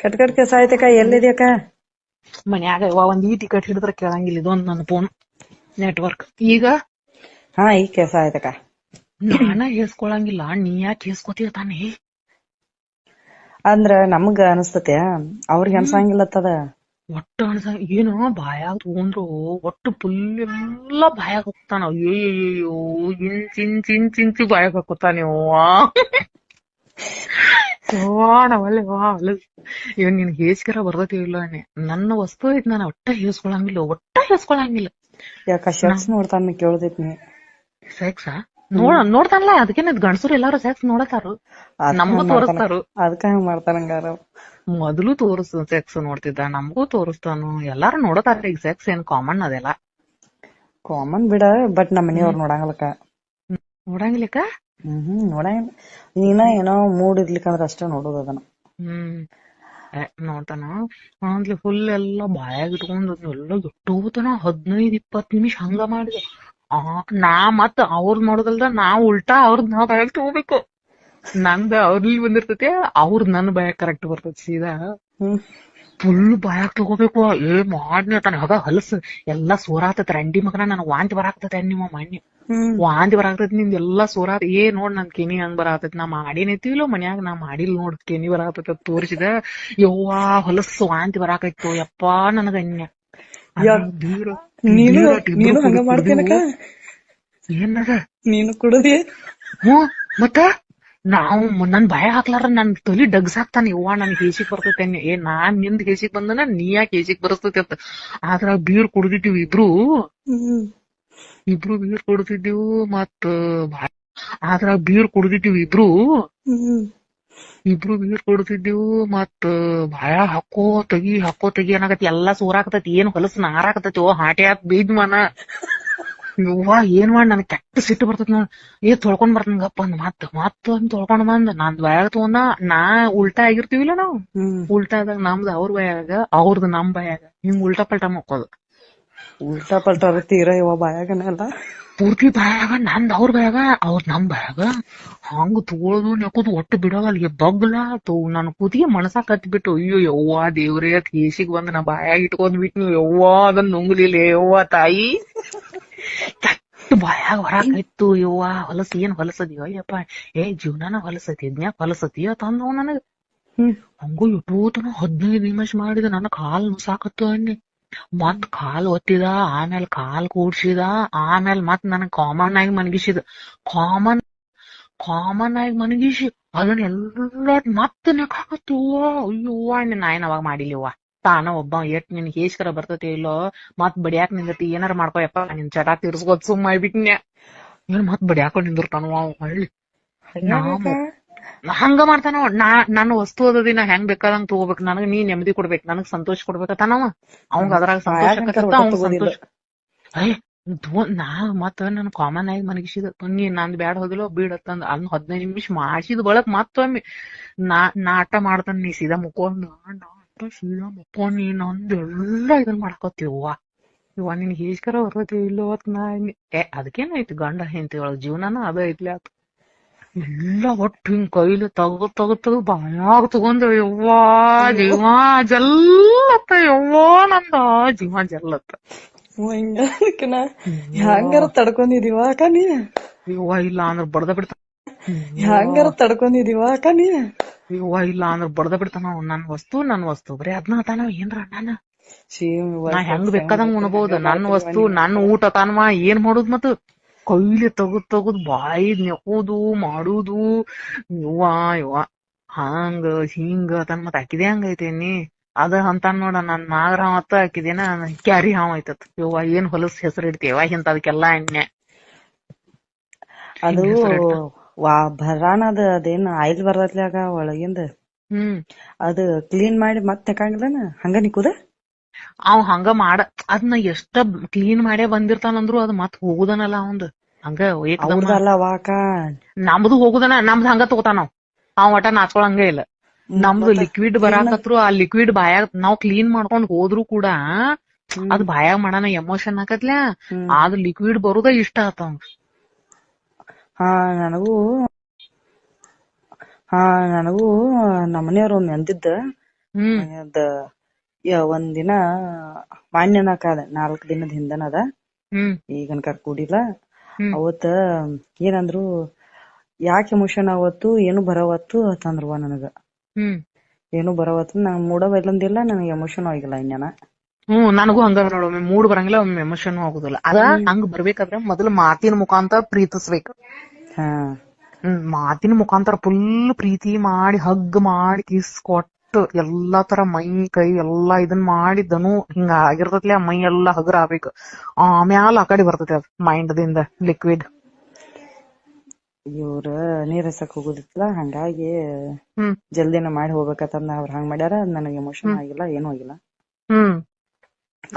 Cut cut ಕೆಸ ಆಯ್ತಕ್ಕ ಎಲ್ಲಿದ್ಯಾಕ? ಮನ್ಯಾಗ ಯವ್ವ ಒಂದ್ ಈ ಟಿಕೆಟ್ ಹಿಡಿದ್ರ ಕೇಳಂಗಿಲ್ಲ ಇದೊಂದ್ ನನ್ನ ಫೋನ್ ನೆಟ್ವರ್ಕ್ ಈಗ? ಹಾ ಈ ಕೆಸ ಆಯ್ತಕ್ಕ ನಾನ ಹೇಳ್ಸ್ಕೊಳಂಗಿಲ್ಲ ನೀ ಯಾಕೆ ಹೇಳ್ಸ್ಕೊತೀಯ ತಾನೇ? ಅಂದ್ರ ನಮಗ ಅನಸ್ತತೆ ಅವ್ರಿಗೆ ಅನ್ಸಂಗಿಲ್ಲತ್ತದ ಒಟ್ಟು ಅನ್ಸ ಏನು ಬಾಯಾಗ ತಗೊಂಡ್ರು ಒಟ್ಟು ಫುಲ್ ಎಲ್ಲ ಬಾಯಾಗ ಹೋಗ್ತಾನ. ಅಯ್ಯೋ ಇಂಚ್ ಇಂಚ್ ಇಂಚ್ ಇಂಚ್ ಬಾಯಾಗ ಹಾಕೋತಾನೆ ಇವ್ ನಿನ್ ಹೇಸ್ಕರ ಬರ್ತೈತಿ ಇಲ್ಲ. ನನ್ನ ವಸ್ತು ಐತ್ ನಾನು ಒಟ್ಟ ಹೇಸ್ಕೊಳಂಗಿಲ್ಲ ಒಟ್ಟ ಹೇಸ್ಕೊಳಂಗಿಲ್ಲ. ಯಾಕ ಶರ್ಟ್ಸ್ ನೋಡ್ತಾನ ಕೇಳ್ದೈತ್ ನೀ. ಸೆಕ್ಸ್ ನೋಡ ನೋಡ್ತಾನಲ್ಲ ಅದಕ್ಕೇನ ಗಂಡಸರು ಎಲ್ಲಾರು ಸೆಕ್ಸ್ ನೋಡತಾರು. ನಮಗೂ ತೋರಿಸ್ತಾರು. ಅದಕ್ಕ ಹಂಗ ಮಾಡ್ತಾನ ಹಂಗಾರ ಮೊದಲು ತೋರಿಸ್ ಸೆಕ್ಸ್ ನೋಡ್ತಿದ್ದ ನಮಗೂ ತೋರಿಸ್ತಾನು. ಎಲ್ಲಾರು ನೋಡತಾರ ಈಗ ಸೆಕ್ಸ್ ಏನ್ ಕಾಮನ್ ಅದೆಲ್ಲ. ಕಾಮನ್ ಬಿಡ ಬಟ್ ನಮ್ಮ ಮನಿಯವ್ರ ನೋಡಂಗಿಲ್ಲಕ್ಕ. ನೋಡಂಗಿಲ್ಲಕ್ಕ? ಹ್ಮ್ ಹ್ಮ್ ನೀನ ಏನೋ ಮೂಡ್ ಇರ್ಲಿಕ್ಕಂದ್ರ ಅಷ್ಟೇ ನೋಡೋದ್ ಅದನ್ನ. ಹ್ಮ್. ನೋಡ್ತಾನ. ಅಂದ್ಲಿ ಫುಲ್ ಎಲ್ಲ ಬಾಯಾಗ ಇಟ್ಕೊಂಡು ಎಲ್ಲ ಎಷ್ಟೋತನ ಹದಿನೈದ್ ಇಪ್ಪತ್ ನಿಮಿಷ ಹಂಗ ಮಾಡಿದೆ. ಆ ನಾ ಮತ್ ಅವ್ರದ್ ಮಾಡೋದಲ್ದ ನಾ ಉಲ್ಟಾ ಅವ್ರದ್ ನಾ ಬಾಯಾಗ ತಗೋಬೇಕು. ನಂದ ಅವ್ರಲ್ಲಿ ಬಂದಿರ್ತೈತಿ ಅವ್ರದ್ ನನ್ ಬಾಯಾಗ ಕರೆಕ್ಟ್ ಬರ್ತೈತಿ ಸೀದಾ. ಹ್ಮ್. ಫುಲ್ ಬಾಯಾಗ ತಗೋಬೇಕು. ಏ ಮಾಡ್ನಿ ತನ್ನ ಹಗ ಹಲಸ್. ಎಲ್ಲಾ ಸೋರಾತತ್. ರಂಡಿ ಮಗನ ನನಗ್ ವಾಂತಿ ಬರಾಕ್ತದ ನಿಮ್ಮ ಮಣ್ಣಿ. ವಾಂತಿ ಬರಾಕತೈತಿ ನಿಂದ ಎಲ್ಲಾ ಸೋರಾತ. ಏ ನೋಡ್ ನನ್ ಕೆನಿ ಹಂಗ್ ಬರಾತೈತಿ ನಾ ಮಾಡಿನೈತಿಲೋ ಮನ್ಯಾಗ? ನಾ ಮಾಡಿಲ್ ನೋಡ್ ಕೆನಿ ಬರಾಕತೈತಿ ಅಂತ ತೋರಿಸಿದ. ಯವ್ವಾ ಹೊಲಸ್ ವಾಂತಿ ಬರಾಕೈತೋ. ಯಪ್ಪಾ ನನಗ ಅನ್ಯ. ನೀನು ಹಂಗ ಏನದ ನೀನು ಕುಡದಿ? ಹ್ಮ್ ಮತ್ತ? ನಾವು ನನ್ನ ನನ್ ಭಯ ಹಾಕ್ಲಾರ ನನ್ ತಲಿ ಹಾಕ್ತಾನೆ ಯವ್ವ ನನ್ ಹೇಸಿಗ್ ಬರ್ತೈತೆ ಏ ನಾನ್ನಿಂದ ಹೇಸಿಗ್ ಬಂದನ ನೀ ಯಾಕೆ ಹೇಸಿಗ್ ಬರ್ತೈತಿ ಅಂತ. ಆದ್ರ ಬೀರ್ ಕುಡ್ದಿಟ್ಟಿವಿ ಇಬ್ರು. ಇಬ್ರು ಬೀರ್ ಕುಡ್ದಿದ್ದೀವು ಮತ್ತ ಆದ್ರ ಬೀರ್ ಕುಡ್ದಿಟ್ಟಿವಿ ಇಬ್ರು. ಇಬ್ರು ಬೀರ್ ಕುಡ್ದಿದ್ದೀವು ಮತ್ತ ಭಯ ಹಾಕೋ ತಗಿ ಹಾಕೋ ತಗಿ ಅನ್ನಕತಿ ಎಲ್ಲಾ ಸೋರಾಕತೈತಿ ಏನ್ ಹೊಲಸ್ ನಾರಾಕತೈತಿ ಓ ಹಾಟೆ ಹಾಕ್ ಬೀದ್ ಮನ. ಯವ್ವ ಏನ್ ಮಾಡಿ ನನ್ ಕೆಟ್ಟ ಸಿಟ್ಟು ಬರ್ತದ ನೋಡ್. ಏ ತೊಳ್ಕೊಂಡ್ ಬರ್ತಂಗಪ್ಪ ಗಪ್ಪ ಅಂದ್ ಮತ್ ಮತ್ ಅಂತ ತೊಳ್ಕೊಂಡ್ ಬಂದ್. ನಾನ್ ಬಾಯಾಗ ತಗೊಂಡ ನಾ ಉಲ್ಟಾ ಆಗಿರ್ತೀವಿಲ್ಲ ನಾವು. ಉಲ್ಟಾದಾಗ ನಮ್ದು ಅವ್ರ ಬಾಯಾಗ ಅವ್ರದ್ ನಮ್ ಬಾಯಾಗ. ಹಿಂಗ್ ಉಲ್ಟಾ ಪಲ್ಟಾ ಮಕ್ಕೋದು. ಉಲ್ಟಾ ಪಲ್ಟಾ ತೀರ ಇವ ಬಾಯಾಗನೆಲ್ಲ ಪೂರ್ತಿ ಬಾಯಾಗ ನಂದ್ ಅವ್ರ ಬಾಯಾಗ ಅವ್ರ ನಮ್ ಬಾಯಾಗ. ಹಂಗ ತಗೊಳದು ನೆಕೋದು ಒಟ್ಟು ಬಿಡೋಲ್ಲ ಅಲ್ಲಿಗೆ ಬಗ್ಲ ತೋ ನನ್ ಕುದಿಗೆ ಮನಸ ಕತ್ಬಿಟ್ಟು ಅಯ್ಯೋ ಯವ್ವ ದೇವ್ರೇ ಹೇಸಿಗ್ ಬಂದ್ ನಾ ಬಾಯಾಗ ಇಟ್ಕೊಂಡ್ ಬಿಟ್ನು ಯವ್ವ ಅದನ್ನ ನುಂಗ್ಲಿಲ್ಲ ಯವ್ವ ತಾಯಿ. ಕೆಟ್ಟ ಬಾಯಾಗ ಹೊರಾಕೈತು ಇವ್ವ ಹೊಲಸ ಏನ್ ಹೊಲಸದಿಯೋ ಅಯ್ಯಪ್ಪ ಏ ಜೀವನಾನ ಹೊಲಸತಿ ಇದ್ನ್ಯಾಕ ಹೊಲಸತಿ ತಂದವ್ ನನಗ. ಹಂಗು ಇಟ್ಟೂತನ ಹದಿನೈದು ನಿಮಿಷ ಮಾಡಿದ ನನ್ನ ಕಾಲ್ ನುಸಾಕತ್ತು ಅನ್ನಿ. ಮತ್ ಕಾಲ್ ಒತ್ತಿದ ಆಮೇಲೆ ಕಾಲ್ ಕೂಡ್ಸಿದ ಆಮೇಲೆ ಮತ್ ನನಗ್ ಕಾಮನ್ ಆಗಿ ಮನಗಿಸಿದ. ಕಾಮನ್ ಕಾಮನ್ ಆಗಿ ಮನಗಿಸಿ ಅದನ್ನ ಎಲ್ಲ ಮತ್ ನೆಕಾಕತ್ತು ಅಯ್ಯವ್ವ ನಾ ಏನ್ ಅವಾಗ ಮಾಡಿಲಿವ್ವ ತಾನ ಒಬ್ಬ ಎಟ್ ನಿನ್ ಹೇಸ್ಕರ ಬರ್ತತಿ ಇಲ್ಲೋ ಮತ್ ಬಡಿಯಾಕ್ ನಿಂದತಿ ಏನಾರ ಮಾಡ್ಕೋಯಪ್ಪ ನಿನ್ ಚಟ ತೀರ್ಸ್ಕೋದ್ ಸುಮ್ ಮಾಡ್ಬಿಟ್ನ್ಯ. ಏನ್ ಮತ್ ಬಡಿಯಾಕೊಂಡ್ ನಿಂದಿರ್ತಾನ ಹಳ್ಳಿ? ಹಂಗ ಮಾಡ್ತಾನವ. ನಾ ನನ್ ವಸ್ತು ಅದ ದಿನ ಹೆಂಗ್ ಬೇಕಾದಂಗ್ ತಗೋಬೇಕು? ನನಗ್ ನೀ ನೆಮ್ಮದಿ ಕೊಡ್ಬೇಕು ನನಗ್ ಸಂತೋಷ ಕೊಡ್ಬೇಕತ್ತಾನವ ಅವಂಗ ಅದ್ರಾಗ ಸಂತೋಷ. ಸಂತೋಷ ನಾ ಮತ್ತ ನನ್ ಕಾಮನ್ ಆಗಿ ಮನಗಿಸಿದ. ನೀ ನಂದ್ ಬ್ಯಾಡ ಹೋದಿಲ್ಲ ಬೀಡತ್ತಂದ ಅದ್ ಹದಿನೈದು ನಿಮಿಷ ಮಾಡಿಸಿದ ಬಳಕ್ ಮತ್ತೊಮ್ಮೆ ನಾ ನಾಟ ಮಾಡ್ತಾನ ನೀ ಸೀದಾ ಮುಕ್ಕೊಂಡ್ ನಾಟ ಸೀದಾ ಮುಕ್ಕೊಂಡ್ ನೀ ನಂದ್ ಎಲ್ಲಾ ಇದನ್ ಮಾಡ್ಕೊತೀವ್ವ? ಇವ ನಿನ್ ಹೇಸ್ಕರ ಬರ್ತೈತಿ ಇಲ್ಲೋ ಅತ್ ನಾ ಅನ್ನಿ. ಏ ಅದಕ್ಕೇನಾಯ್ತು ಗಂಡ ಹೆಂಡತಿ ಒಳಗ್? ಜೀವನನ ಅದ ಐತ್ಲೆ ಆತ. ಎಲ್ಲ ಒಟ್ಟು ಹಿಂಗ್ ಕೈಲಿ ತಗ ತಗದ್ ತಗದು ಬಾಯಾಗ ತಗೊಂಡ ಯವ್ವ ಜೀವ ಜಲ್ಲತ್ತ ಯವ್ವ ನಂದ ಜೀವ ಜಲ್ಲತ್ತ. ಹ್ಯಾಂಗಾರ ತಡ್ಕೊಂಡಿದೀವ ಅಕ್ಕ ನೀ ಯವ್ವ ಇಲ್ಲ ಅಂದ್ರ ಬಡ್ದ ಬಿಡ್ತಾನ ಹ್ಯಾಂಗಾರ ತಡ್ಕೊಂಡಿದೀವ ಅಕ್ಕ ನೀ. ಇಲ್ಲ ಅಂದ್ರ ಬಡದ ಬಿಡ್ತಾನ ನನ್ ವಸ್ತು ನನ್ ವಸ್ತು. ಬರೀ ಅದ್ನ ತಾನ ಏನ್ರ ನಾನು ಇವ. ನಾ ಹೆಂಗ್ ಬೇಕಾದಂಗ್ ಉಣಬಹುದು ನನ್ ವಸ್ತು ನನ್? ಊಟ ತಾನವ. ಏನ್ ಮಾಡುದ್ ಮತ್? ಕೈಲಿ ತಗದ್ ತಗದ್ ಬಾಯಿ ನೆಕೋದು ಮಾಡುದು. ಇವ್ವ ಇವ್ವ ಹಂಗ ಹಿಂಗ ತನ್ ಮತ್. ಹಾಕಿದೆ ನೀ. ಅದ ಅಂತ ನೋಡ ನನ್ ನಾಗರ ಮತ್ತ ಹಾಕಿದೇನ ಕ್ಯಾರಿ ಹಾವ್ ಐತತ್. ಯವ್ವ ಏನ್ ಹೊಲಸ್ ಹೆಸರು ಇಡ್ತೀವ ಇಂತದಕ್ಕೆಲ್ಲಾ ಎಣ್ಣೆ ಅದು ಹಿಂಗ್ ಹೆಸ್ರ್ ಅದ ವಾ ಅದೇನ್ ಆಯಿಲ್ ಬರ್ತೈತ್ಲಾಗ ಒಳಗಿಂದ? ಹ್ಮ್. ಅದು ಕ್ಲೀನ್ ಮಾಡಿ ಮತ್ತೆ ಹಾಕಂಗಿಲ್ಲನ ಹಂಗ ನಿಕ್ಕುದ? ಅವ್ ಹಂಗ ಮಾಡ ಅದ್ನ ಎಷ್ಟ ಕ್ಲೀನ್ ಮಾಡೇ ಬಂದಿರ್ತಾನಂದ್ರು ಅದ್ ಮತ್ ಹೋಗುದನಲ್ಲ ಅವಂದ್. ಹಂಗ ವಾಕ ನಮ್ದು ಹೋಗುದನ ನಮ್ದು ಹಂಗ ತಗೋತಾನ ಅವ್. ಒಟ ನಾಚ್ಕೊಳಂಗ ಇಲ್ಲ. ನಮ್ದು ಲಿಕ್ವಿಡ್ ಬರಾಕತ್ರು ಆ ಲಿಕ್ವಿಡ್ ಬಾಯಾಗ ನಾವ್ ಕ್ಲೀನ್ ಮಾಡ್ಕೊಂಡ್ ಹೋದ್ರು ಕೂಡ ಅದ್ ಬಾಯಾಗ ಮಾಡಣ ಎಮೋಷನ್ ಹಾಕತ್ಲ. ಅದ್ ಲಿಕ್ವಿಡ್ ಬರುದ ಇಷ್ಟ ಆತ ಅವಂಗ್. ಹಾ ನನಗೂ ಹಾ ನನಗೂ ನಮ್ಮನೆಯವ್ರ ಒಂದ್ ಅಂದಿದ್ದ ಹ್ಮ್. ಅದ ಯ- ಒಂದಿನ ಮಾನ್ಯನ ಕಾದ ನಾಲ್ಕ್ ದಿನದ ಹಿಂದನದ ಹ್ಮ್. ಈಗನ್ಕರ್ ಕೂಡಿಲ್ಲ. ಹ್ಮ್. ಅವತ್ತ ಏನಂದ್ರು ಯಾಕೆ ಎಮೋಷನ್ ಆವತ್ತು ಏನು ಬರವತ್ತು ಅಂತಂದ್ರವ ನನಗ. ಹ್ಮ್. ಏನು ಬರವತ್ತು ನಂಗ್ ಮೂಡ ಬೈಲಂದಿಲ್ಲ ನನಗೆ ಎಮೋಷನ್ ಆಗಿಲ್ಲ ಇನ್ಯಾನ. ಹ್ಮ್ ನನಗೂ ಹಂಗ ನೋಡೊಮ್ಮೆ ಮೂಡ್ ಬರಂಗಿಲ್ಲ ಒಮ್ಮೆ ಎಮೋಷನ್ ಆಗುದಿಲ್ಲ. ಅದ ಹಂಗ ಬರ್ಬೇಕಾದ್ರೆ ಮೊದಲು ಮಾತಿನ ಮುಖಾಂತರ ಪ್ರೀತಿಸ್ಬೇಕು. ಮಾತಿನ ಮುಖಾಂತರ ಫುಲ್ ಪ್ರೀತಿ ಮಾಡಿ ಹಗ್ ಮಾಡಿ ಕಿಸ್ ಕೊಟ್ಟು ಎಲ್ಲಾ ತರ ಮೈ ಕೈ ಎಲ್ಲಾ ಇದನ್ ಮಾಡಿ ದನು ಹಿಂಗ ಆಗಿರ್ತೈತಿ ಆ ಮೈ ಎಲ್ಲಾ ಹಗರ ಆಗ್ಬೇಕು. ಆಮ್ಯಾಲ ಆ ಕಡೆ ಬರ್ತೈತಿ ಅದ್ ಮೈಂಡ್ ದಿಂದ ಲಿಕ್ವಿಡ್ ಇವ್ರ ನೀರಸಕ್ ಹೋಗುದಿತ್ತಲ್ಲ ಹಂಗಾಗಿ ಜಲ್ದಿನ ಮಾಡಿ ಹೋಗ್ಬೇಕಂತ ಅವ್ರ ಹಂಗ್ ಮಾಡ್ಯಾರ ನನಗೆ ಎಮೋಷನ್ ಆಗಿಲ್ಲ ಏನೂ ಆಗಿಲ್ಲ. ಹ್ಮ್.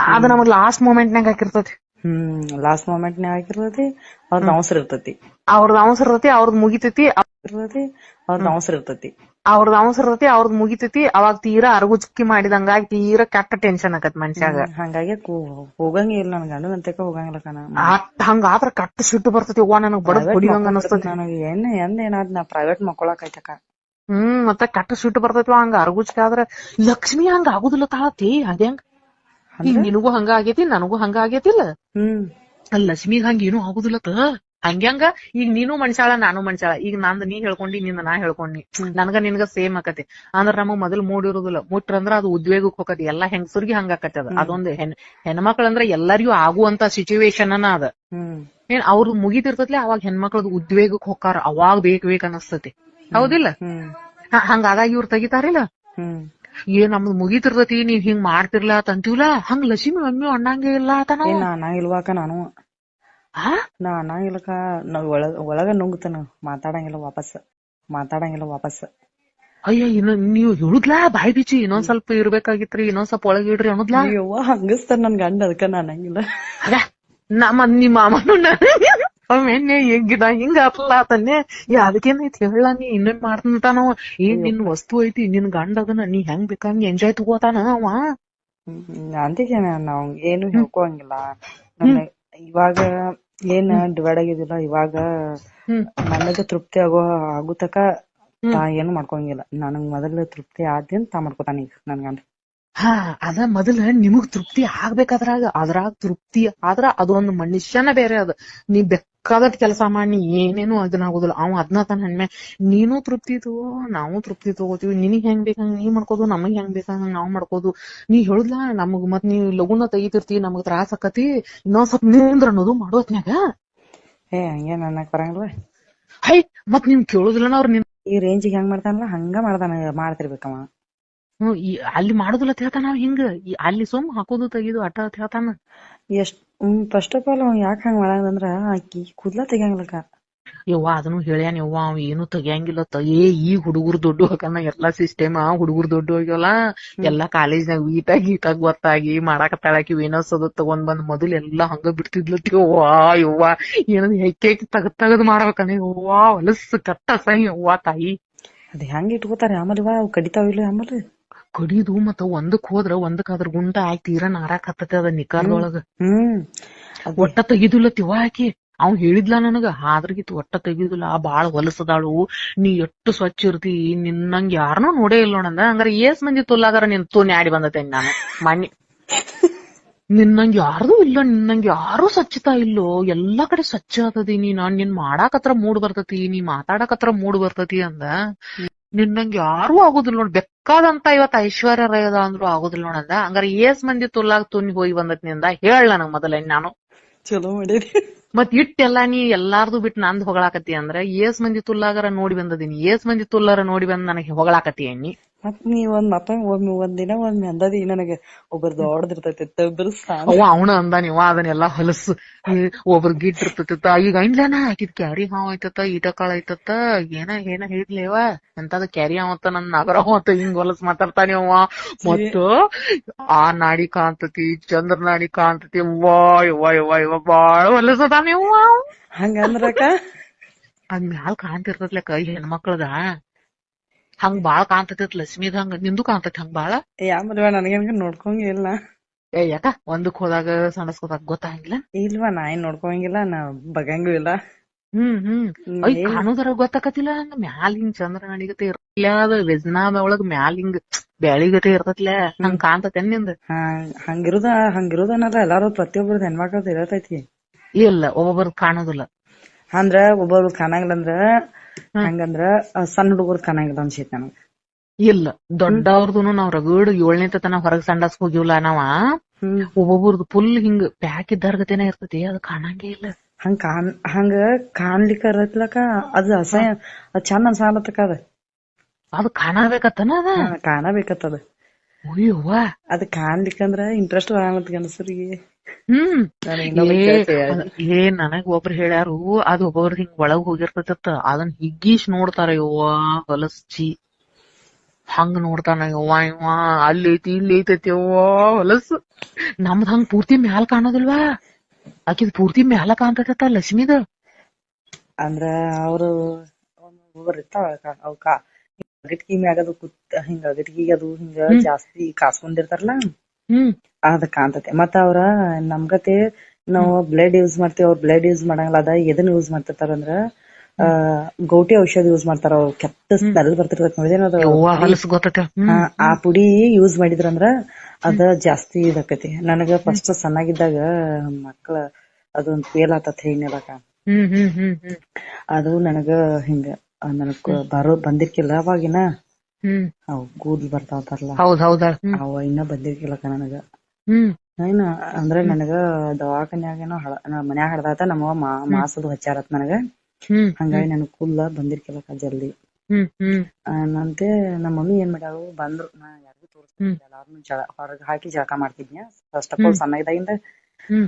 ಅದ ನಮಗ್ ಲಾಸ್ಟ್ ಮೂಮೆಂಟ್ ನಾಗ ಹಾಕಿರ್ತೈತಿ. ಹ್ಮ್ ಲಾಸ್ಟ್ ಮೂಮೆಂಟ್ ನಾಗ ಹಾಕಿರ್ತತಿ ಅವ್ರದ್ ಅವಸರ ಇರ್ತೈತಿ. ಅವ್ರದ್ ಅವಸರ ಇರ್ತೈತಿ ಅವ್ರದ್ ಮುಗಿತೈತಿ ಇರ್ತೈತಿ ಅವ್ರದ್ ಅವಸರ ಇರ್ತೈತಿ. ಅವ್ರದ್ ಅವಸರ ಇರ್ತೈತಿ ಅವ್ರದ್ ಮುಗಿತೈತಿ ಅವಾಗ ತೀರಾ ಅರಗುಚುಕ್ಕಿ ಮಾಡಿದಂಗಾಗಿ ತೀರಾ ಕೆಟ್ಟ ಟೆನ್ಷನ್ ಆಕತ್ ಮನ್ಷ್ಯಾಗ. ಹಂಗಾಗಿ ಹೋಗಂಗಿಲ್ಲ ಹೋಗಂಗೇ ಇಲ್ಲ ನನ್ ಗಂಡನ ಅಂತಕ ಹೋಗಂಗಿಲ್ಲ ಕಣ. ಹಂಗ ಹಂಗಾದ್ರ ಕಟ್ಟ ಸಿಟ್ಟು ಬರ್ತೈತಿ ಅವ್ವ ನನಗ್ ಬಡದ್ ಹೊಡಿವಂಗ ಅನಸ್ತೈತಿ ನನಗೆ ಏನ್ ಎಂದ ಏನಾದ್ ನಾ ಪ್ರೈವೇಟ್ ಮಕ್ಕೊಳಕೈತಕ ಹ್ಮ್ ಮತ್ತೆ ಕಟ್ಟ ಸಿಟ್ಟು ಬರ್ತೈತಿ ಹಂಗ ಅರಗುಚ್ಕ ಆದ್ರ ಲಕ್ಷ್ಮಿ ಹಂಗ ಆಗುದಿಲ್ಲ ತಾಳತಿ ಅದ್ಯಾಂಗ ಈಗ ನಿನಗೂ ಹಂಗ ಆಗೇತಿ ನನಗೂ ಹಂಗ ಆಗೇತಿಲ್ಲ. ಲಕ್ಷ್ಮಿಗ್ ಹಂಗ ಏನು ಆಗುದಿಲ್ಲ ಹಂಗ ಹಂಗ ಈಗ ನೀನು ಮನ್ಸಾಳ ನಾನು ಮನ್ಸಾಳ. ಈಗ ನಂದ್ ನೀ ಹೇಳ್ಕೊಂಡಿ ನಿಂದ ನಾ ಹೇಳ್ಕೊಂಡಿ. ನನ್ಗ ನಿನ್ಗ ಸೇಮ್ ಆಕತಿ. ಅಂದ್ರ ನಮಗ್ ಮೊದಲ್ ಮೂಡಿರುದಿಲ್ಲ ಮುಟ್ರಂದ್ರ ಅದು ಉದ್ವೇಗಕ್ಕೆ ಹೋಗತಿ ಎಲ್ಲಾ ಹೆಂಗಸರ್ಗಿ ಹಂಗ ಆಕತಿ ಅದ. ಅದೊಂದ್ ಹೆಣ್ ಹೆಣ್ಮಕ್ಳಂದ್ರ ಎಲ್ಲರಿಗೂ ಆಗುವಂತ ಸಿಚುವೇಶನ್ ಅನ್ನ ಅದ. ಏನ್ ಅವ್ರು ಮುಗಿತಿರ್ತತ್ಲೆ ಅವಾಗ ಹೆಣ್ಮಕ್ಳದ್ ಉದ್ವೇಗಕ್ ಹೋಕಾರ ಅವಾಗ ಬೇಕ್ ಬೇಕ್ ಅನಸ್ತತಿ. ಹೌದಿಲ್ಲ? ಹಂಗಾದಾಗ ಇವ್ರು ತೆಗಿತಾರಿಲ್ಲ? ಏ ನಮ್ದು ಮುಗಿತಿರ್ತತಿ ನೀವ್ ಹಿಂಗ್ ಮಾಡ್ತಿರ್ಲಾ ಅಂತ ಅಂತೀವಲ್ಲ ಹಂಗ್ ಲಕ್ಷ್ಮಿ ಮಮ್ಮಿ ಅಣ್ಣಂಗೆ ಇಲ್ಲ ಆತ ಏ ನಾವು ನಾ ಇಲ್ವಾಕ ನಾನು. ಹಾ ನಾ ಅನ್ನಂಗಿಲ್ಲಕ ನಾವ್ ಒಳಗ ಒಳಗ ನುಂಗ್ತಾನ ಮಾತಾಡಂಗಿಲ್ಲ ವಾಪಸ್ ಮಾತಾಡಂಗಿಲ್ಲ ವಾಪಸ್. ಅಯ್ಯ ಇನ್ನು ನೀವ್ ಹೇಳುದ್ಲಾ? ಬಾಯ್ ಬಿಚ್ಚಿ ಇನ್ನೊಂದ್ ಸ್ವಲ್ಪ ಇರ್ಬೇಕಾಗಿತ್ರಿ ಇನ್ನೊಂದ್ ಸ್ವಲ್ಪ ಒಳಗ್ ಇಡ್ರಿ ಅನ್ನೋದ್ಲಾ? ಅಯ್ಯವ್ವ ಹಂಗಸ್ತಾರ ನನ್ ಗಂಡ ಅದಕ್ಕ ನಾ ಅದ ನಮ್ಮ ನಿಮ್ಮ ಮಾಮನು ಒಮ್ಮೆನ್ನೆ ಹೆಂಗಿದ ಹಿಂಗ ಅಪ್ಲ ಆತನ್ನೆ ಯಾ ಅದಕ್ಕೇನೈತಿ ಹೇಳ ನೀ ಇನ್ನೇನ್ ಮಾಡ್ತಾನವ ಏನ್ ನಿನ್ ವಸ್ತು ಐತಿ ನಿನ್ ಗಂಡ ಅದನ್ನ ನೀ ಹೆಂಗ್ ಬೇಕಂಗ್ ಎಂಜಾಯ್ ತಗೋತಾನ ಅವ? ಅಂತಿಗೆ ನಾವ್ ಏನು ಹೇಳ್ಕೊಳಂಗಿಲ್ಲ. ಇವಾಗ ಏನ್ ಡಿವೈಡ್ ಆಗಿದಿಲ್ಲ ಇವಾಗ ನನಗ ತೃಪ್ತಿ ಆಗೋ ಆಗುತಕ ತಾ ಏನು ಮಾಡ್ಕೊಂಗಿಲ್ಲ ನನಗ್ ಮೊದಲ ತೃಪ್ತಿ ಆದ್ಯಂತ ತಾ ಮಾಡ್ಕೊತಾನ ಈಗ ನನ್ ಗಂಡ ಹಾ ಅದ ಮೊದಲ ನಿಮಗ್ ತೃಪ್ತಿ ಆಗ್ಬೇಕಾದ್ರಾಗ ಅದ್ರಾಗ ತೃಪ್ತಿ ಆದ್ರ ಅದೊಂದು ಮನುಷ್ಯನ ಬೇರೆ ಅದ. ನೀ ಬೇಕಾದಟ್ ಕೆಲಸ ಮಾಡಿ ಏನೇನು ಅದನ್ನ ಆಗೋದಿಲ್ಲ. ಅವ ಅದ್ನ ತಾನ ಹೆಣ್ಮೆ ನೀನು ತೃಪ್ತಿ ತಗೋ ನಾವು ತೃಪ್ತಿ ತಗೋತೀವಿ. ನಿನಗ್ ಹೆಂಗ್ ಬೇಕಂಗ್ ನೀ ಮಾಡ್ಕೋದು ನಮಗ್ ಹೆಂಗ್ ಬೇಕಂಗ್ ನಾವ್ ಮಾಡ್ಕೋದು. ನೀ ಹೇಳುದ್ಲ ನಮಗ್ ಮತ್ ನೀ ಲಗುನ ತೆಗಿತಿರ್ತಿ ನಮಗ್ ತ್ರಾಸ ಆಕತಿ ಇನ್ನೊಂದ್ ಸ್ವಲ್ಪ ನಿಂದ್ರ ಅನ್ನೋದು ಮಾಡೋತ್ನ್ಯಾಗ ಏ ಹಂಗೇನ್ ನನ್ನ ಬರಂಗಿಲ್ಲ. ಹೈ ಮತ್ ನೀವ್ ಕೇಳುದಿಲ್ಲ ಅವ್ರ ನಿನ್ ಈ ರೇಂಜ್ ಹೆಂಗ್ ಮಾಡ್ತಾನಲ್ಲ ಹಂಗ ಮಾಡ್ತಾನ ಮಾಡ್ತಿರ್ಬೇಕವ. ಹ್ಮ್, ಈ ಅಲ್ಲಿ ಮಾಡುದಿಲ್ಲ ಹೇಳ್ತಾನ ಅವ ಹಿಂಗ. ಈ ಅಲ್ಲಿ ಸುಮ್ ಹಾಕೋದು ತೆಗಿದು ಅಟ ಅಂತ ಹೇಳ್ತಾನ. ಎಷ್ಟ್ ಹ್ಮ್ ಫಸ್ಟ್ ಆಫ್ ಆಲ್ ಅವ್ ಯಾಕ ಹಂಗ ಮಾಡಂದ್ರ ಆಕಿ ಕೂದ್ಲ ತೆಗಿಯಂಗಿಲ್ಲಕ ಯವ್ವ ಅದನ್ನು ಹೇಳ್ಯಾನ ಯವ್ವ ಅವ್ ಏನು ತೆಗಿಯಂಗಿಲ್ಲ ತ. ಏ ಈ ಹುಡುಗರು ದೊಡ್ಡ ಹಾಕನ ಎಲ್ಲಾ ಸಿಸ್ಟಮ್ ಹುಡುಗರು ದೊಡ್ಡ ಹೋಗ್ಯವಲ್ಲ. ಎಲ್ಲಾ ಕಾಲೇಜ್ನಾಗ ವೀಟಾಗಿ ಗೀಟಾಗ್ ಗೊತ್ತಾಗಿ ಮಾಡಾಕತ್ತಾಳಕಿ ಏನೋ ಸದ ತಗೊಂಡ್ ಬಂದ್ ಮೊದಲು ಎಲ್ಲಾ ಹಂಗ ಬಿಡ್ತಿದ್ಲ ಯವ್ವ ಯವ್ವ ಏನದ್ ಹೆಕ್ಕೆ ತಗದ್ ತಗದ್ ಮಾಡ್ಬೇಕನ್ನ ಯವ್ವ ಹೊಲಸ್ ಕಟ್ಟ ಸೈ ಯವ್ವ ತಾಯಿ. ಅದ್ ಹೆಂಗ್ ಇಟ್ಕೋತಾರ ಆಮೇಲೆ ಇವ ಅವ್ ಕಡಿತಾವಿಲ್ಲ ಆಮೇಲೆ. ಕಡಿದು ಮತ್ತ ಒಂದಕ್ ಹೋದ್ರ ಒಂದಕ್ ಅದ್ರ ಗುಂಟ ಆಗಿ ತೀರಾ ನಾರಾಕ್ ಹತ್ತತಿ ಅದ ನಿಕಾರ್ದೊಳಗ ಹ್ಮ್ ಒಟ್ಟ ತೆಗಿದಿಲ್ಲ ತಿವ ಆಕಿ. ಅವ್ ಹೇಳಿದ್ಲ ನನಗ ಆದ್ರಗಿತ್ ಒಟ್ಟ ತೆಗಿದಿಲ್ಲ ಬಾಳ ಹೊಲಸದಾಳು. ನೀ ಎಷ್ಟು ಸ್ವಚ್ಛ ಇರ್ತಿ ನಿನ್ನಂಗ್ ಯಾರನ್ನೂ ನೋಡೇ ಇಲ್ಲ ನೋಡಂದ ಹಂಗಾರ ಏಸ್ ಮಂದಿ ತುಲ್ಲಾಗಾರ ನಿನ್ ತೂನಿ ಆಡಿ ಬಂದತೆ ನಾನು. ಮಣ್ಣಿ ನಿನ್ನಂಗ್ ಯಾರ್ದು ಇಲ್ಲ ನಿನ್ನಂಗ್ ಯಾರು ಸ್ವಚ್ಛತಾ ಇಲ್ಲೋ. ಎಲ್ಲಾ ಕಡೆ ಸ್ವಚ್ಛ ಆತದಿ ನೀ. ನಾನ್ ನಿನ್ ಮಾಡಾಕತ್ರ ಮೂಡ್ ಬರ್ತತಿ ನೀ ಮಾತಾಡಕತ್ರ ಮೂಡ್ ಬರ್ತತಿ ಅಂದ. ನಿನ್ನಂಗ್ ಯಾರು ಆಗುದಿಲ್ಲ ನೋಡ್. ಬೇಕಾದಂತ ಇವತ್ ಐಶ್ವರ್ಯ ರೈ ಅದ ಅಂದ್ರು ಆಗುದಿಲ್ಲ ನೋಡಂದ ಹಂಗಾರ ಏಸ್ ಮಂದಿ ತುಲ್ಲಾಗ ತುನಿ ಹೋಗಿ ಬಂದತ್ನಿಂದ ಹೇಳ ನನಗ್ ಮೊದಲ ನಾನು. ಚಲೋ ಮಾಡೀರಿ. ಮತ್ ಇಟ್ಟೆಲ್ಲಾ ನೀ ಎಲ್ಲಾರ್ದು ಬಿಟ್ಟು ನಂದ್ ಹೊಗಳಾಕತಿ ಅಂದ್ರ ಏಸ್ ಮಂದಿ ತುಲ್ಲಾಗರ ನೋಡಿ ಬಂದದೀನಿ ಏಸ್ ಮಂದಿ ತುಲ್ಲಾರ ನೋಡಿ ಬಂದ್ ನನಗೆ ಹೊಗಳಾಕತಿ ಎಣ್ಣಿ ಮತ್ ನೀ ಒಂದ್ ಮತ್ತ ಒಮ್ಮೆ ಒಂದ್ ದಿನ ಒಮ್ಮೆ ಅಂದದಿ ನನಗೆ ಒಬ್ಬರ್ ದೊಡ್ಡದಿರ್ತೈತಿ ಒಬ್ಬರು ಅವನ ಅಂದ ನೀವ ಅದನ್ನೆಲ್ಲಾ ಹೊಲಸು ಒಬ್ರ ಗಿಟ್ ಇರ್ತೈತ ಈಗ ಐನ್ಲೇನ ಹಾಕಿದ್ ಕ್ಯಾರಿ ಹಾವ್ ಐತತ್ತ ಈಟ ಕಾಳ ಐತತ್ತ ಏನ ಏನ ಹೇಳಿದ್ಲೇವ ಎಂತದ ಕ್ಯಾರಿ ಹಾವತ್ತ ನನ್ ನಗರ ಅವತ್ತ ಹಿಂಗ್ ಹೊಲಸ್ ಮಾತಾಡ್ತಾನೆ ಅವ ಮತ್ತ ಆ ನಾಡಿ ಕಾಣ್ತತಿ ಚಂದ್ರ ನಾಡಿ ಕಾಣ್ತತಿ ವಾ ಯವ್ವ ಯವ್ವ ಯವ್ವ ಬಾಳ ಹೊಲಸದಾನೆ ಯವ್ವ ಹಂಗಂದ್ರಕ ಅದ್ ಮ್ಯಾಲ್ ಕಾಣ್ತಿರ್ತತ್ಲಕ್ಕ ಹೆಣ್ಮಕ್ಳದ. ಹಂಗ್ ಬಾಳ ಕಾಣ್ತೈತಿ ಲಕ್ಷ್ಮೀದ ಹಂಗ ನಿಂದು ಕಾಣ್ತೈತಿ ಹಂಗ ಬಾಳ? ಯಾಮಲ್ವ ನನಗೇನ್ ನೋಡ್ಕೊಂಗಿಲ್ಲ ಏ ಯಾಕ? ಒಂದಕ್ ಹೋದಾಗ ಸಣಸ್ಕೋದಾಗ ಗೊತ್ತಾಗಿಲ್ಲ? ಇಲ್ವಾ ನಾ ಏನ್ ನೋಡ್ಕೊಂಗಿಲ್ಲ ನಾ ಬಗಂಗೂ ಇಲ್ಲ. ಹ್ಮ್ ಹ್ಮ್. ಐ ಕಾಣುದರ ಗೊತ್ತಾಕತಿಲ್ಲ ಹಂಗ ಮ್ಯಾಲ ಹಿಂಗ್ ಚಂದ್ರ ನಡಿಗತೆ ಇರ್ತಿಲ್ಲ ಅದ ವೆಜ್ನಾದ ಒಳಗ್ ಮ್ಯಾಲ ಹಿಂಗ್ ಬ್ಯಾಳಿಗತೆ ಇರ್ತತ್ಲೆ. ಹಂಗ್ ಕಾಣ್ತತೆ ನಿಂದ? ಹಂಗಿರುದ ಹಂಗಿರುದ ಅನ್ನದ ಎಲ್ಲಾರು ಪ್ರತಿಯೊಬ್ಬರದ ಹೆಣ್ಮಕ್ಳದ ಇರತೈತಿ. ಇಲ್ಲ ಒಬ್ಬೊಬ್ರು ಕಾಣೋದಿಲ್ಲ. ಅಂದ್ರ ಒಬ್ಬೊಬ್ರು ಕಾಣಂಗಿಲ್ಲ ಅಂದ್ರ ಹಂಗಂದ್ರ ಸಣ್ಣ ಹುಡುಗರು ಕಾಣಂಗಿಲ್ಲ ಅನ್ಸೈತಿ ನನಗ ಇಲ್ಲ ದೊಡ್ಡವ್ರದುನು ನಾವ್ ರಗಡ್ ಏಳನೇ ತನ ಹೊರಗ್ ಸಂಡಾಸ್ ಹೋಗಿವಲ್ಲ ನಾವ ಒಬ್ಬೊಬ್ರದ್ದು ಒಬ್ಬೊಬ್ರದ್ ಫುಲ್ ಹಿಂಗ್ ಪ್ಯಾಕ್ ಇದ್ದಾರ್ಗತೆನ ಇರ್ತತಿ ಅದ್ ಕಾಣಂಗೇ ಇಲ್ಲ. ಹಂಗ ಕಾಣ್ ಹಂಗ ಕಾಣ್ಲಿಕ್ಕ ಇರತ್ಲಕ ಅದು ಅಸಹ್ಯ ಅದ್ ಚಂದ ಅನ್ಸಾಲತ್ತಕ ಅದ. ಅದು ಕಾಣಬೇಕತ್ತನ ಅದ? ಕಾಣಬೇಕತ್ತದ. ಅಯ್ಯವ್ವ. ಅದ್ ಕಾಣ್ಲಿಕ್ಕಂದ್ರ ಇಂಟ್ರೆಸ್ಟ್ ಬರಾಮತ್ ಗಂಡಸರಿಗೆ. ಹ್ಮ್. ಏ ನನಗ್ ಒಬ್ರು ಹೇಳ್ಯಾರು ಅದು ಒಬ್ಬೊಬ್ರ ಹಿಂಗ್ ಒಳಗ್ ಹೋಗಿರ್ತೈತತ್ತ ಅದನ್ ಹಿಗ್ಗೀಶ್ ನೋಡ್ತಾರ ಯವ್ವ ಹೊಲಸ್ಚಿ. ಹಂಗ್ ನೋಡ್ತಾನ ಯವ್ವ ಇವ. ಅಲ್ಲಿ ಐತಿ ಇಲ್ಲಿ ಐತೈತಿ ಯವ್ವ ಹೊಲಸ್. ನಮ್ದ್ ಹಂಗ್ ಪೂರ್ತಿ ಮ್ಯಾಲ್ ಕಾಣೋದಿಲ್ವಾ? ಆಕಿದ್ ಪೂರ್ತಿ ಮ್ಯಾಲ ಕಾಣ್ತೈತತ್ತ ಲಕ್ಷ್ಮಿದ. ಅಂದ್ರ ಅವ್ರು ಒಬ್ಬೊಬ್ರು ಇರ್ತಾವ ಮ್ಯಾಗ ಅದು ಅಗಟ್ಗಿ ಕುತ್ ಹಿಂಗ ಅಗಟ್ಗಿಗೆ ಅದು ಹಿಂಗ ಜಾಸ್ತಿ ಕಾಸ್ಕೊಂಡಿರ್ತಾರಲ್ಲ. ಹ್ಮ್. ಅದ ಕಾಣ್ತತಿ. ಮತ್ತ ಅವ್ರ ನಮ್ಗತೆ ನಾವು ಬ್ಲಡ್ ಯೂಸ್ ಮಾಡ್ತೀವಿ ಅವ್ರ ಬ್ಲಡ್ ಯೂಸ್ ಮಾಡಂಗಿಲ್ಲ. ಅದ ಎದನ್ ಯೂಸ್ ಮಾಡ್ತಿರ್ತಾರ ಅಂದ್ರ ಆ ಗೌಟಿ ಔಷಧ ಯೂಸ್ ಮಾಡ್ತಾರ ಅವ್ರ. ಕೆಟ್ಟ ಸ್ಮೆಲ್ ಬರ್ತಿರ್ತೈತಿ ನೋಡಿದೇನ ಅದು? ಯವ್ವ ಹೊಲಸ್ ಗೊತ್ತೈತೆ. ಆ, ಪುಡಿ ಯೂಸ್ ಮಾಡಿದ್ರಂದ್ರ ಅದ ಜಾಸ್ತಿ ಇದಾಕತಿ. ನನಗ ಫಸ್ಟ್ ಸಣ್ಣಾಗಿದ್ದಾಗ ಮಕ್ಳ ಅದೊಂದ್ ಫೇಲ್ ಆತತ್ ಹೇಳಿನಲಕ ಅದು ನನಗ ಹಿಂಗ ನನಗ ಬರೋ ಬಂದಿರ್ಕಿಲ್ಲ ಅವಾಗಿನ. ಅವ್ ಕೂದ್ಲು ಬರ್ತಾವಲ್ಲ ಹೌದ್ ಅವ ಇನ್ನ ಬಂದಿರ್ಕಿಲ್ಲಕ ನನಗ. ಏನ ಅಂದ್ರ ನನಗ ದವಾಖಾನ್ಯಾಗೇನೋ ಮನ್ಯಾಗ ಹಡ್ದಾತ ನಮ್ಮವ್ವ ಮಾ ಮಾಸದು ಹಚ್ಚಾರತ್ ನನಗ. ಹಂಗಾಗಿ ನನಗ್ ಕೂದ್ಲ ಬಂದಿರ್ಕಿಲ್ಲಕ ಜಲ್ದಿ. ನಂತೆ ನಮ್ಮ ಮಮ್ಮಿ ಏನ್ ಮಾಡ್ಯಾಳು ಬಂದ್ರು. ನಾ ಯಾರಿಗೂ ತೋರಿಸ್ತಿದ್ದೆ ಹೊರಗ್ ಹಾಕಿ ಜಳಕ ಮಾಡ್ತಿದ್ನಿ. ಫಸ್ಟ್ ಆಫ್ ಆಲ್ ಸಣ್ಣದಾಗಿಂದ.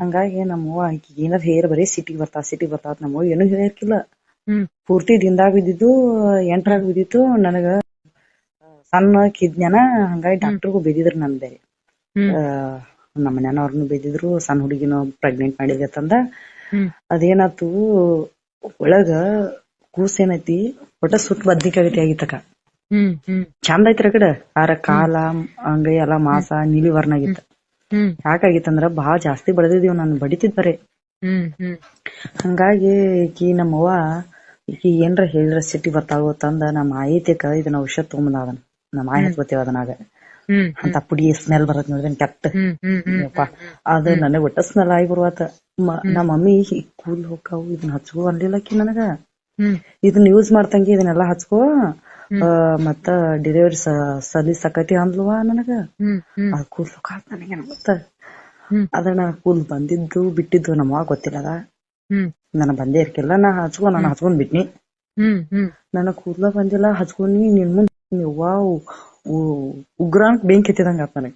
ಹಂಗಾಗಿ ನಮ್ಮವ್ವ ಆಕಿ ಏನಾರ ಹೇರ್ ಬರೀ ಸಿಟಿಗೆ ಬರ್ತಾವ ಸಿಟಿಗ್ ಬರ್ತಾವ ನಮ್ಮವ್ವ ಏನೂ ಹೇಳಿರ್ಕಿಲ್ಲ ಪೂರ್ತಿ ದಿನದಾಗ ಬಿದ್ದಿದ್ದು ಎಂಟ್ರಾಗ ಬಿದ್ದಿತ್ತು ನನಗ ಆ, ಸಣ್ಣ ಕಿದ್ನ್ಯಾನ ಹಂಗಾಗಿ ಡಾಕ್ಟರ್ಗೂ ಬಿದ್ದಿದ್ರು ನನ್ ಬೇರೆ. ನಮ್ಮ ಮನ್ಯಾನವ್ರನ್ನು ಬಿದ್ದಿದ್ರು ಸಣ್ಣ ಹುಡುಗಿನೂ ಪ್ರೆಗ್ನೆಂಟ್ ಮಾಡಿದತ್ತಂದ ಅದೇನಾತು ಒಳಗ ಕೂಸ್ ಏನೈತಿ ಒಟ್ಟ ಸುಟ್ ಬದ್ನಿಕಾಗತಿ ಆಗಿತ್ತಕ ಚಂದ ಐತ್ರ ಕಡೆ. ಆರ ಕಾಲ ಅಂಗೈ ಎಲ್ಲಾ ಮಾಸ ನೀಲಿ ವರ್ಣ ಆಗಿತ್ತ. ಯಾಕಾಗಿತ್ತಂದ್ರ ಬಾಳ ಜಾಸ್ತಿ ಬೆಳೆದಿದೀವ್ ನಾನು ಬಡಿತಿದ್ ಬರೇ. ಹಂಗಾಗಿ ಈಕಿ ನಮ್ಮವ್ವ ಈಕಿ ಏನ್ರ ಹೇಳಿದ್ರ ಸಿಟಿ ಬರ್ತಾಳು ತಂದ ನಮ್ಮ ಆಯಿತಿಕ ಇದನ್ನ ಔಷಧ ತಗೊಂಬಂದ ಅದನ್ನ ನಮ್ಮ ಆಯ್ನ ಹಚ್ಕೋತೇವ ಅದನ್ನಾಗ ಹ್ಮ್ ಅಂತ ಪುಡಿ ಸ್ಮೆಲ್ ಬರತ್ ನೋಡಿದ್ರೆ ಕೆಟ್ಟ. ಅದ ನನಗ್ ಒಟ್ಟ ಸ್ಮೆಲ್ ಆಗಿ ಬರುವತ್ತ ನಮ್ಮ ಮಮ್ಮಿ ಕೂಲ್ ಹೋಗ್ತಾವು ಇದನ್ನ ಹಚ್ಕೋ ಅನ್ಲಿಲ್ಲಕಿ ನನಗ. ಇದನ್ನ ಯೂಸ್ ಮಾಡ್ತಂಗಿ ಇದನ್ನೆಲ್ಲಾ ಹಚ್ಕೋ. ಮತ್ತ ಡೆಲಿವರಿ ಸಲೀಸಕತಿ ಅಂದ್ಲವಾ ನನಗ. ಅದ್ ಕೂಲ್ ಕಾತ್ ನನಗೆ ಮತ್ತ ಅದನ್ನ ಕೂಲ್ ಬಂದಿದ್ದು ಬಿಟ್ಟಿದ್ದು ನಮ್ಮ ಗೊತ್ತಿಲ್ಲ ಅದ ನನಗ್ ಬಂದೇ ಇರ್ಕಿಲ್ಲ ನಾ ಹಚ್ಕೊ ನಾನು ಹಚ್ಕೊಂಡ್ ಬಿಟ್ನಿ. ನನಗ್ ಕೂದ್ಲ ಬಂದಿಲ್ಲ ಹಚ್ಕೊಂಡಿ ನಿನ್ ಮುಂದ್ ವಾವ್. ಉಗ್ರಾಂಕ್ ಬೆಂಕಿ ಎತ್ತಿದಂಗ ಆತ್ ನನಗ್.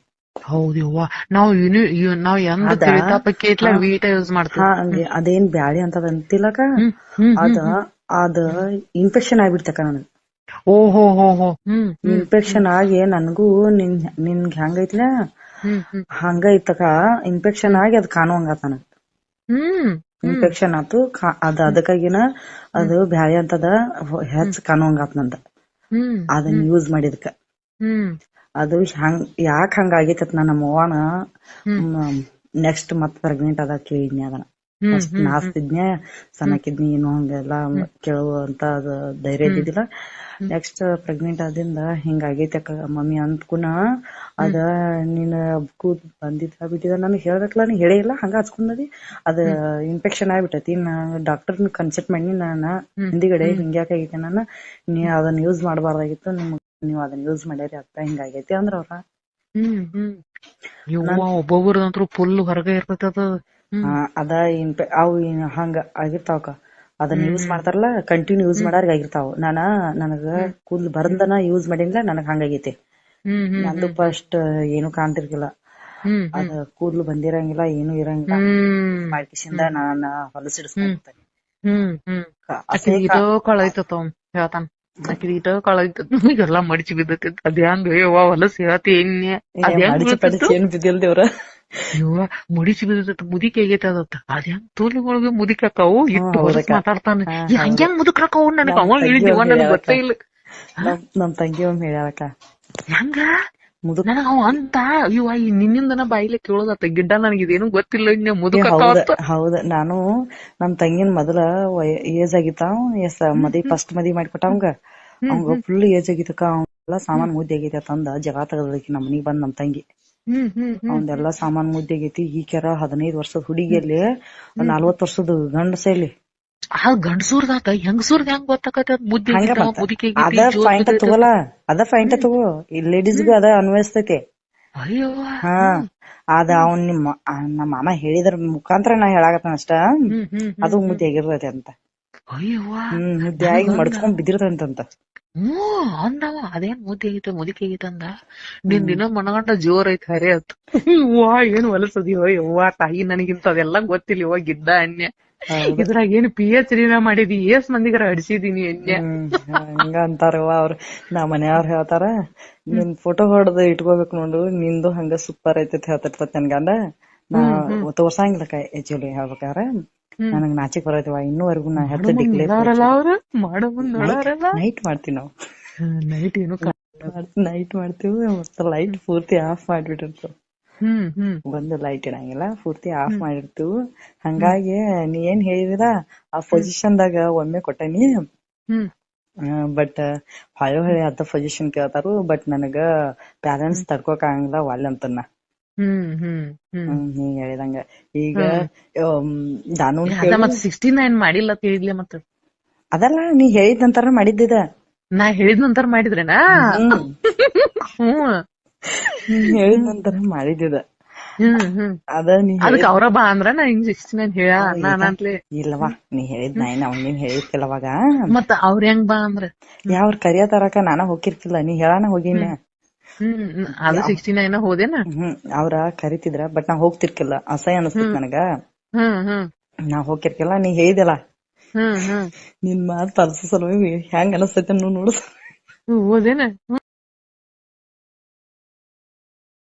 ನಾವ್ ಯೂನಿ ನಾವ್ ಎಂದ ತಿಳಿತಾಪಕ್ಕೆ ತಿಳಿತಾ ಪಕ್ಕಿ ಇಟ್ಲ ವೀಟ ಯೂಸ್ ಮಾಡ್ತೀವಿ ಅದೇನ್ ಬ್ಯಾಳಿ ಅಂತದ ಅಂತಿಲ್ಲಕ ಅದ ಅದ ಇನ್ಫೆಕ್ಷನ್ ಆಗ್ಬಿಡ್ತಕ್ಕ ನನಗ್. ಓ ಹೋ ಹೋ. ಇನ್ಫೆಕ್ಷನ್ ಆಗಿ ನನಗೂ ನಿನ್ ನಿನ್ಗ್ ಹ್ಮ್ ಹಂಗ ಇತ್ತಕ ಇನ್ಫೆಕ್ಷನ್ ಆಗಿ ಅದ್ ಕಾಣುವಂಗಾತ ನನಗ್. ಹ್ಮ್ ಇನ್ಫೆಕ್ಷನ್ ಆತು ಅದ ಅದಕ್ಕಾಗಿನ ಅದು ಬ್ಯಾಳಿ ಅಂತದ ಹೆಚ್ಚ್ ಕಾಣುವಂಗಾತ್ ನಂದ. ಅದನ್ನ ಯೂಸ್ ಮಾಡಿದ್ಕ. ಅದು ಹಂಗ್ ಯಾಕ ಹಂಗ ಆಗೈತತ್ ನಮ್ಮ ಅವ್ವನ ನೆಕ್ಸ್ಟ್ ಮತ್ ಪ್ರೆಗ್ನೆಂಟ್ ಅದ ಕೇಳಿದ್ನಿ ಅದನ್ನ. ನಾಸ್ತಿದ್ನೆ ಸಣ್ಣಕಿದ್ನಿ ಏನು ಹಂಗೆಲ್ಲ ಕೇಳುವಂತ ಅದು ಧೈರ್ಯ ಇದ್ದಿದ್ದಿಲ್ಲ ನೆಕ್ಸ್ಟ್ ಪ್ರೆಗ್ನೆಂಟ್ ಆದಿಂದ ಹಿಂಗ ಆಗೈತೆ ಮಮ್ಮಿ ಅಂದ್ಕುನ ಅದ ನೀನ್ ಕೂತ್ ಬಂದಿದ್ದ ಬಿಟ್ಟಿದ ನನಗ್ ಹೇಳ್ಬೇಕಲ್ಲ ನೀ ಹೇಳೇ ಇಲ್ಲ ಹಂಗ ಹಚ್ಕೊಂಡದಿ. ಅದ ಇನ್ಫೆಕ್ಷನ್ ಆಗ್ಬಿಟ್ಟೈತಿ. ನಾ ಡಾಕ್ಟರ್ ಕನ್ಸಲ್ಟ್ ಮಾಡಿ ನಾನ ಹಿಂದಿಗಡೆ ಹಿಂಗ್ಯಾಕಾಗೈತೆ ನಾನು. ನೀ ಅದನ್ನ ಯೂಸ್ ಮಾಡಬಾರ್ದಾಗಿತ್ತು ನಿಮ್ಗ್ ನೀವ್ ಅದನ್ನ ಯೂಸ್ ಮಾಡ್ಯಾರಿ ಅಕ್ಕ ಹಿಂಗಾಗೈತಿ ಅಂದ್ರ ಅವ್ರ. ಒಬ್ಬೊಬ್ರದಂತ್ರು ಫುಲ್ ಹೊರಗೆ ಇರ್ತೈತಿ ಅದು. ಅದ ಇನ್ಫೆ ಅವು ಹಂಗ ಆಗಿರ್ತಾವಕ ಅದನ್ನ ಯೂಸ್ ಮಾಡ್ತಾರಲ್ಲ ಕಂಟಿನ್ಯೂ ಯೂಸ್ ಮಾಡಾರ್ಗ ಆಗಿರ್ತಾವ ನಾನ ನನಗ ಕೂದ್ಲು ಬರಂದನ ಯೂಸ್ ಮಾಡಿಲ್ಲ ನನಗ್ ಹಂಗಾಗೈತಿ. ನಂದು ಫಸ್ಟ್ ಏನು ಕಾಣ್ತಿರ್ಲಿಲ್ಲಾ. ಹ್ಮ್ ಅದ ಕೂದ್ಲು ಬಂದಿರಂಗಿಲ್ಲ ಏನು ಇರಂಗಿಲ್ಲ. ಮಾಡ್ಕಿಸಿಂದ ನಾನ ಆಕಿದ್ ಇಟ ಕಳೈತತ್ ಈಗೆಲ್ಲಾ ಮಡಿಚಿ ಬಿದ್ದತಿ. ಅದ್ಯಾಂಗ ಯವ್ವ ಹೊಲಸ್ ಹೇಳ್ತಿ ಎಣ್ಣೆ ಅದ್ಯಾಂಗ ಬೀಳ್ತಿತ್ತು? ಏನ್ ಬಿದ್ದಿಲ್ ದೇವ್ರ ಯವ್ವ ಮುಡಿಸಿ ಬಿದ್ದೈತಿ ಮುದಿಕ್ ಆಗೈತೆ ಅದತ್ತ ಅದ್ಯಾಂಗ ತೋಲಿಗೊಳಗೆ ಮುದಿಕ್ ಹಾಕಾವು ಇಟ್ಟು ಮಾತಾಡ್ತಾನೆ. ಹಂಗ್ಯಾಂಗ್ ಮುದುಕ್ ಹಾಕಾವು ನನಗ ಅವ ನಮ್ ಹೇಳಿದಿವ ತಂಗಿ ನನಗ್ ಹೇಳ್ಯಾಳಕ್ಕ. ಗೊತ್ತೇ ಇಲ್ಲ. ನಮ್ ತಂಗಿ ಒಮ್ಮೆ ಹೇಳ್ಯಾಳಕ್ಕ ಹೆಂಗ? ನನಗ ಅವ ಅಂತ. ಇವ ಈ ನಿನ್ನಿಂದನ ಬಾಯಿಲೆ ಕೇಳೋದತ್ತ. ಗಿಡ್ಡ ನನಗೆ ಇದೇನು ಗೊತ್ತಿಲ್ಲ ಇನ್ನ ಮುದಕ್ ಹೌದ ನಾನು ನಮ್ ತಂಗಿನ ಮೊದಲ ಏಜ್ ಆಗಿತ್ತ ಎಸ್ ಮದಿ ಫಸ್ಟ್ ಮದಿ ಮಾಡಿಕೊಟ್ಟ ಅವಂಗ. ಅವಂಗ ಫುಲ್ ಏಜ್ ಆಗಿತ್ತಕ್ಕ. ಎಲ್ಲಾ ಸಾಮಾನ್ ಮುದ್ದೆ ಆಗಿದೆ ತಂದ. ಜಗ ತೆಗದಕ್ಕೆ ನಮ್ ಮನಿಗ್ ಬಂದ್ ನಮ್ ತಂಗಿ. ಅವಂದೆಲ್ಲಾ ಸಾಮಾನ್ ಮುದ್ದೆ ಈ ಈಕೆರ ಹದಿನೈದ್ ವರ್ಷದ ಹುಡುಗಿಯಲ್ಲಿ ನಲ್ವತ್ ವರ್ಷದ ಗಂಡಸೈಲಿ ಆ ಗಂಡಸೂರ್ದಾತ ಹೆಂಗಸೂರ್ದ ಹೆಂಗ್ ಗೊತ್ತಾಕತ್ತ ಮುದ್ದೆ ಅದ ಫೈಂಟ್ ಪಾಯಿಂಟ್ ಬಿದ್ದೈತೆ. ಅದ ಪಾಯಿಂಟ್ ತಗೋ. ಈ ಲೇಡೀಸ್ಗೂ ಅದ ಅನ್ವಯಿಸ್ತೈತಿ. ಅಯ್ಯೋ ಹಾ ಅದ ಅವ್ನ್ ನಿಮ್ಮ ನಮ್ಮ ಮಾಮ ಹೇಳಿದ್ರ ಮುಖಾಂತರ ನಾ ಹೇಳಾಗತ್ತ ಅಷ್ಟ. ಅದು ಮುದ್ದೆ ಆಗಿರ್ತೈತಿ ಅಂತ. ಅಯ್ಯೋ ಹ್ಮ್ ಮುದ್ದೆ ಆಗಿ ಮಡ್ಚ್ಕೊಂಡ್ ಬಿದ್ದಿರ್ತಂತ ಹ್ಮ್ ಅಂದವ ಅದೇನ್ ಮುದಿ ಆಗೈತೆ ಮುದುಕಿ ಆಗೈತೆ ಅಂದ. ನಿನ್ ದಿನ ಮನಗಂಡ ಜೋರ್ ಐತ್ ಹರೇ ಅತ್ ವಾ ಏನ್ ಹೊಲಸದಿಯೋ ಯವ್ವ ತಾಯಿ ನನಗಿಂತ ಅದೆಲ್ಲ ಗೊತ್ತಿಲ್ಲ ಯವ್ವ ಗಿಡ್ಡ ಅನ್ಯ. ಇದ್ರಾಗ ಏನ್ ಪಿ ಎಚ್ ಡಿನ ಮಾಡಿದಿ ಎಸ್ ಮಂದಿಗರ ಅಡ್ಸಿದೀನಿ ಅನ್ಯ. ಹಂಗ ಅಂತಾರವ್ವ ಅವ್ರ. ನಾ ಮನೆಯವ್ರ ಹೇಳ್ತಾರ ನಿನ್ ಫೋಟೋ ಹೊಡ್ದು ಇಟ್ಕೋಬೇಕು ನೋಡು ನಿಂದು ಹಂಗ ಸೂಪರ್ ಐತಿ ಹೇಳ್ತಿರ್ತತ್ ನನ್ ಗಂಡ. ನಾ ತೋರ್ಸಂಗಿಲ್ಲ ಆಕ್ಚುಲಿ ಹೇಳ್ಬೇಕಾರ ನನಗ್ ನಾಚಿಕ್ ಬರೈತಿವ ಇನ್ನೂವರೆಗೂ ನಾ ಹೆತ್ತ ನೈಟ್ ಮಾಡ್ತೀವಿ ನಾವು. ನೈಟ್ ಏನು ನೈಟ್ ಮಾಡ್ತೀವಿ ಮತ್ತೆ ಲೈಟ್ ಪೂರ್ತಿ ಆಫ್ ಮಾಡ್ಬಿಟ್ಟಿರ್ತೀವಿ. ಹ್ಮ್ ಒಂದು ಲೈಟ್ ಇಡಂಗಿಲ್ಲ ಪೂರ್ತಿ ಆಫ್ ಮಾಡಿರ್ತೀವಿ. ಹಂಗಾಗಿ ನೀ ಏನ್ ಹೇಳಿದಿರ ಆ ಪೊಸಿಷನ್ ದಾಗ ಒಮ್ಮೆ ಕೊಟ್ಟನಿ. ಬಟ್ ಹೊಳೆ ಹೊಳೆ ಅದ ಪೊಸಿಷನ್ ಕೇಳ್ತಾರು ಬಟ್ ನನಗ ಪ್ಯಾರೆಂಟ್ಸ್ ತಡ್ಕೋಕ್ ಆಗಂಗಿಲ್ಲ ಅಂತ ಅಂತನ್ನ ಹ್ಮ್ ಹ್ಮ್ ಹ್ಮ್. ಹ್ಮ್ ನೀ ಹೇಳಿದಂಗ. ಈಗ ನಾನು ಮತ್ ಸಿಕ್ಸ್ಟಿ ನೈನ್ ಮಾಡಿಲ್ಲ ಅಂತ ಹೇಳಿದ್ಲೆ ಮತ್ತ? ಅದಲ್ಲ ನೀ ಹೇಳಿದ ನಂತರ ಮಾಡಿದ್ದಿದ. ನಾ ಹೇಳಿದ ನಂತರ ಮಾಡಿದ್ರೇನಾ? ಹೇಳಿದ ನಂತರ ಮಾಡಿದ್ದಿದ. ಹ್ಮ್ ಹ್ಮ್. ಅದ ನೀ ಅದಕ್ ಅವ್ರ ಬಾ ಅಂದ್ರ ನಾ ಹಿಂಗ್ ಸಿಕ್ಸ್ಟಿ ನೈನ್ ಹೇಳ ನಾನ್ ಅಂತಲೇ ಇಲ್ಲವಾ ನೀ ಹೇಳಿದ್ ನಾ ಏನ್ ಅವ್ನೇನ್ ಹೇಳಿದ್ಕಿಲ್ಲ ಅವಾಗ ಮತ್ತ ಅವ್ರ ಹೆಂಗ್ ಬಾ ಅಂದ್ರ? ಯಾವ್ರ ಕರಿಯ ತರಕ ನಾನ ಹೋಗಿರ್ತಿಲ್ಲ ನೀ ಹೇಳಾನ ಹೋಗಿನ ಹ್ಮ್ ಹ್ಮ್, ಅವ್ರ ಕರಿತಿದ್ರ ಬಟ್ ನಾ ಹೋಗ್ತಿರ್ಕಿಲ್ಲ. ಅಸಹ್ಯ ಅನಸ್ತಿತ್ ನನಗ. ನಾ ಹೋಗಿರ್ಕಿಲ್ಲ ನೀ ಹೇಳಿದಲ್ಲ ನಿನ್ ಮಾತ್ ಪರ್ಸ ಸಲುವಾಗಿ ಹೆಂಗ್ ಅನಸ್ತೈತಿ ನೋಡು. ಹೋದೇನ?